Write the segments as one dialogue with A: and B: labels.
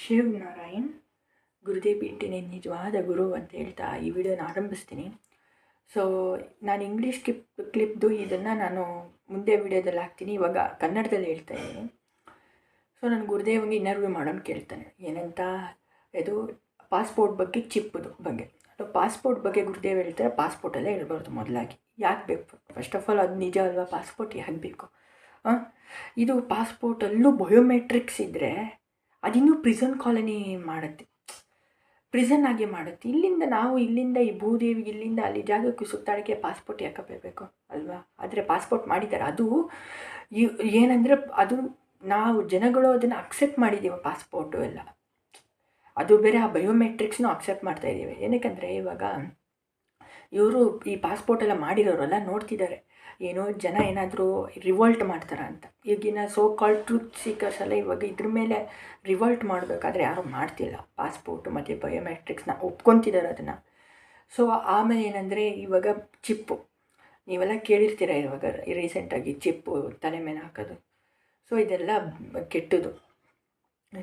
A: ಶಿವ್ ನಾರಾಯಣ್ ಗುರುದೇವ್ ಬಿಟ್ಟಿನಿ ನಿಜವಾದ ಗುರು ಅಂತ ಹೇಳ್ತಾ ಈ ವಿಡಿಯೋನ ಆರಂಭಿಸ್ತೀನಿ. ಸೊ ನಾನು ಇಂಗ್ಲೀಷ್ ಕ್ಲಿಪ್ ಕ್ಲಿಪ್ದು ಇದನ್ನು ನಾನು ಮುಂದೆ ವಿಡಿಯೋದಲ್ಲಿ ಹಾಕ್ತೀನಿ. ಇವಾಗ ಕನ್ನಡದಲ್ಲಿ ಹೇಳ್ತಾ ಇದ್ದೀನಿ. ಸೊ ನಾನು ಗುರುದೇವಂಗೆ ಇನ್ನರ್ವ್ಯೂ ಮಾಡೋಣ ಕೇಳ್ತಾನೆ. ಏನಂತ? ಇದು ಪಾಸ್ಪೋರ್ಟ್ ಬಗ್ಗೆ ಚಿಪ್ಪದು ಬಗ್ಗೆ. ಪಾಸ್ಪೋರ್ಟ್ ಬಗ್ಗೆ ಗುರುದೇವ್ ಹೇಳ್ತಾರೆ ಪಾಸ್ಪೋರ್ಟಲ್ಲೇ ಇರಬಾರ್ದು ಮೊದಲಾಗಿ. ಯಾಕೆ ಬೇಕು? ಫಸ್ಟ್ ಆಫ್ ಆಲ್ ಅದು ನಿಜ ಅಲ್ವಾ? ಪಾಸ್ಪೋರ್ಟ್ ಯಾಕೆ ಬೇಕು? ಇದು ಪಾಸ್ಪೋರ್ಟಲ್ಲೂ ಬಯೋಮೆಟ್ರಿಕ್ಸ್ ಇದ್ದರೆ ಅದಿನ್ನೂ ಪ್ರಿಸನ್ ಕಾಲನಿ ಮಾಡುತ್ತೆ. ಪ್ರಿಸನ್ ಆಗಿ ಮಾಡುತ್ತೆ. ಇಲ್ಲಿಂದ ನಾವು ಇಲ್ಲಿಂದ ಈ ಭೂದೇವಿಗೆ ಇಲ್ಲಿಂದ ಅಲ್ಲಿ ಜಾಗಕ್ಕೆ ಸುತ್ತಾಡೋಕ್ಕೆ ಪಾಸ್ಪೋರ್ಟ್ ಯಾಕೆ ಬರಬೇಕು ಅಲ್ವಾ? ಆದರೆ ಪಾಸ್ಪೋರ್ಟ್ ಮಾಡಿದ್ದಾರೆ ಅದು ಏನಂದರೆ ಅದು ನಾವು ಜನಗಳು ಅದನ್ನು ಅಕ್ಸೆಪ್ಟ್ ಮಾಡಿದ್ದೀವಿ ಪಾಸ್ಪೋರ್ಟು ಎಲ್ಲ. ಅದು ಬೇರೆ ಆ ಬಯೋಮೆಟ್ರಿಕ್ಸ್ನೂ ಅಕ್ಸೆಪ್ಟ್ ಮಾಡ್ತಾ ಇದ್ದೀವಿ. ಏನಕ್ಕಂದರೆ ಇವಾಗ ಇವರು ಈ ಪಾಸ್ಪೋರ್ಟ್ ಎಲ್ಲ ಮಾಡಿರೋರೆಲ್ಲ ನೋಡ್ತಿದ್ದಾರೆ. ಏನೋ ಜನ ಏನಾದರೂ ರಿವೋಲ್ಟ್ ಮಾಡ್ತಾರ ಅಂತ. ಈಗಿನ ಸೋ ಕಾಲ್ ಟ್ರೂತ್ ಸೀಕರ್ಸ್ ಎಲ್ಲ ಇವಾಗ ಇದ್ರ ಮೇಲೆ ರಿವೋಲ್ಟ್ ಮಾಡಬೇಕಾದ್ರೆ ಯಾರೂ ಮಾಡ್ತಿಲ್ಲ. ಪಾಸ್ಪೋರ್ಟ್ ಮತ್ತು ಬಯೋಮೆಟ್ರಿಕ್ಸ್ನ ಒಪ್ಕೊತಿದ್ದಾರೆ ಅದನ್ನು. ಸೊ ಆಮೇಲೆ ಏನಂದರೆ ಇವಾಗ ಚಿಪ್ಪು ನೀವೆಲ್ಲ ಕೇಳಿರ್ತೀರ ಇವಾಗ ರೀಸೆಂಟಾಗಿ ಚಿಪ್ಪು ತಲೆ ಮೇಲೆ ಹಾಕೋದು. ಸೊ ಇದೆಲ್ಲ ಕೆಟ್ಟದು.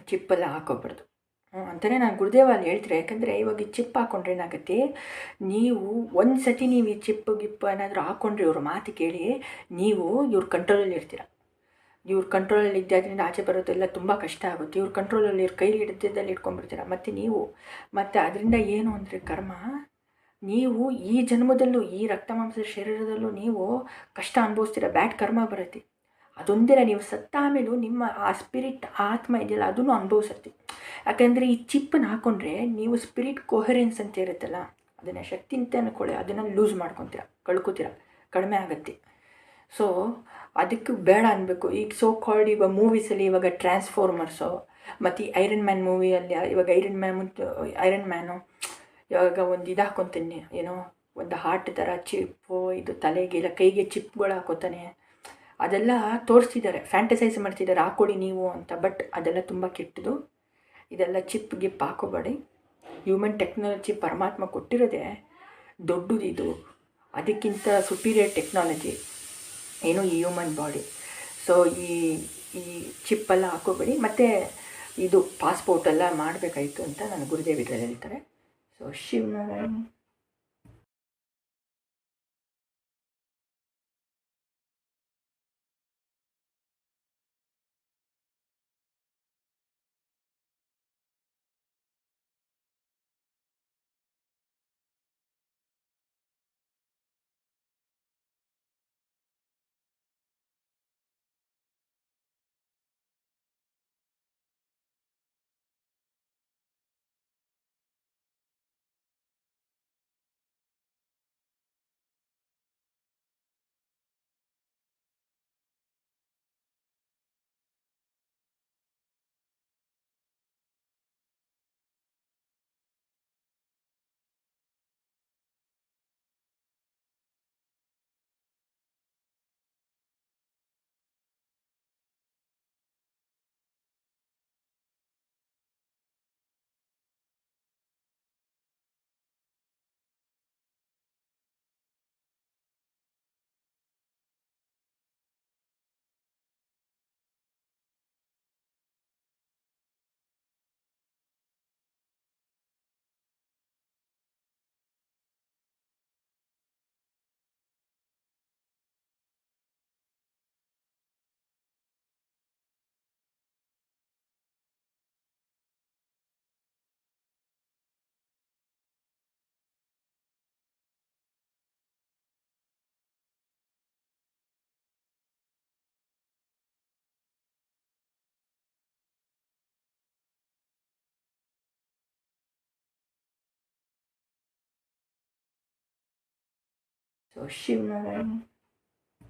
A: ಚಿಪ್ಪೆಲ್ಲ ಹಾಕೋಬಾರ್ದು. ಅಂತಲೇ ನಾನು ಗುರುದೇವ ಅಲ್ಲಿ ಹೇಳ್ತೀರಾ. ಯಾಕಂದರೆ ಇವಾಗ ಈ ಚಿಪ್ ಹಾಕ್ಕೊಂಡ್ರೆ ಏನಾಗುತ್ತೆ? ನೀವು ಒಂದು ಸತಿ ನೀವು ಈ ಚಿಪ್ಪು, ಗಿಪ್ಪು ಏನಾದರೂ ಹಾಕ್ಕೊಂಡ್ರೆ ಇವ್ರ ಮಾತು ಕೇಳಿ ನೀವು ಇವ್ರ ಕಂಟ್ರೋಲಲ್ಲಿ ಇರ್ತೀರ. ಇವ್ರ ಕಂಟ್ರೋಲಲ್ಲಿ ಇದ್ದಾದ್ರಿಂದ ಆಚೆ ಬರೋದೆಲ್ಲ ತುಂಬ ಕಷ್ಟ ಆಗುತ್ತೆ. ಇವ್ರ ಕಂಟ್ರೋಲಲ್ಲಿ ಇವ್ರ ಕೈಲಿ ಹಿಡಿದಲ್ಲಿ ಇಟ್ಕೊಂಡ್ಬಿಡ್ತೀರ. ಮತ್ತು ನೀವು, ಮತ್ತು ಅದರಿಂದ ಏನು ಅಂದರೆ ಕರ್ಮ? ನೀವು ಈ ಜನ್ಮದಲ್ಲೂ, ಈ ರಕ್ತ ಮಾಂಸದ ಶರೀರದಲ್ಲೂ ನೀವು ಕಷ್ಟ ಅನುಭವಿಸ್ತೀರ. ಬ್ಯಾಡ್ ಕರ್ಮ ಬರುತ್ತೆ. ಅದೊಂದಿರ ನೀವು ಸತ್ತ ಆಮೇಲೂ ನಿಮ್ಮ ಆ ಸ್ಪಿರಿಟ್ ಆತ್ಮ ಇದೆಯಲ್ಲ, ಅದನ್ನು ಅನುಭವಿಸುತ್ತೆ. ಯಾಕೆಂದರೆ ಈ ಚಿಪ್ಪನ್ನು ಹಾಕ್ಕೊಂಡ್ರೆ ನೀವು ಸ್ಪಿರಿಟ್ ಕೊಹರೆನ್ಸ್ ಅಂತ ಇರುತ್ತಲ್ಲ, ಅದನ್ನು ಶಕ್ತಿ ಅಂತ ಅಂದ್ಕೊಳ್ಳಿ ಅದನ್ನು ಲೂಸ್ ಮಾಡ್ಕೊತೀರ, ಕಳ್ಕೊತೀರ, ಕಡಿಮೆ ಆಗುತ್ತೆ. ಸೊ ಅದಕ್ಕೆ ಬೇಡ ಅನ್ಬೇಕು. ಈಗ ಸೋ ಕಾಲ್ಡ್ ಇವಾಗ ಮೂವೀಸಲ್ಲಿ ಇವಾಗ ಟ್ರಾನ್ಸ್ಫಾರ್ಮರ್ಸು ಮತ್ತು ಈ ಐರನ್ ಮ್ಯಾನ್ ಮೂವಿಯಲ್ಲಿ ಇವಾಗ ಐರನ್ ಮ್ಯಾನ್ ಐರನ್ ಮ್ಯಾನು ಇವಾಗ ಒಂದು ಇದು ಹಾಕ್ಕೊತೀನಿ ಏನೋ, ಒಂದು ಹಾರ್ಟ್ ಥರ ಚಿಪ್ಪು ಇದು ತಲೆಗೆ, ಇಲ್ಲ ಕೈಗೆ ಚಿಪ್ಗಳು ಹಾಕೋತಾನೆ. ಅದೆಲ್ಲ ತೋರಿಸ್ತಿದ್ದಾರೆ ಫ್ಯಾಂಟಸೈಸ್ ಮಾಡ್ತಿದ್ದಾರೆ ಹಾಕ್ಕೊಡಿ ನೀವು ಅಂತ. ಬಟ್ ಅದೆಲ್ಲ ತುಂಬ ಕೆಟ್ಟದು ಇದೆಲ್ಲ ಚಿಪ್ ಗಿಪ್ ಹಾಕೋಬೇಡಿ. ಹ್ಯೂಮನ್ ಟೆಕ್ನಾಲಜಿ ಪರಮಾತ್ಮ ಕೊಟ್ಟಿರೋದೆ ದೊಡ್ಡದು ಇದು. ಅದಕ್ಕಿಂತ ಸುಪೀರಿಯರ್ ಟೆಕ್ನಾಲಜಿ ಏನು ಈ ಹ್ಯೂಮನ್ ಬಾಡಿ ಸೊ ಈ ಈ ಚಿಪ್ಪೆಲ್ಲ ಹಾಕೋಬೇಡಿ. ಮತ್ತು ಇದು ಪಾಸ್ಪೋರ್ಟ್ ಎಲ್ಲ ಮಾಡಬೇಕಾಯಿತು ಅಂತ ನಾನು ಗುರುದೇವ್ ಇದರಲ್ಲಿ ಹೇಳ್ತಾರೆ. ಸೊ तो शिव नारायण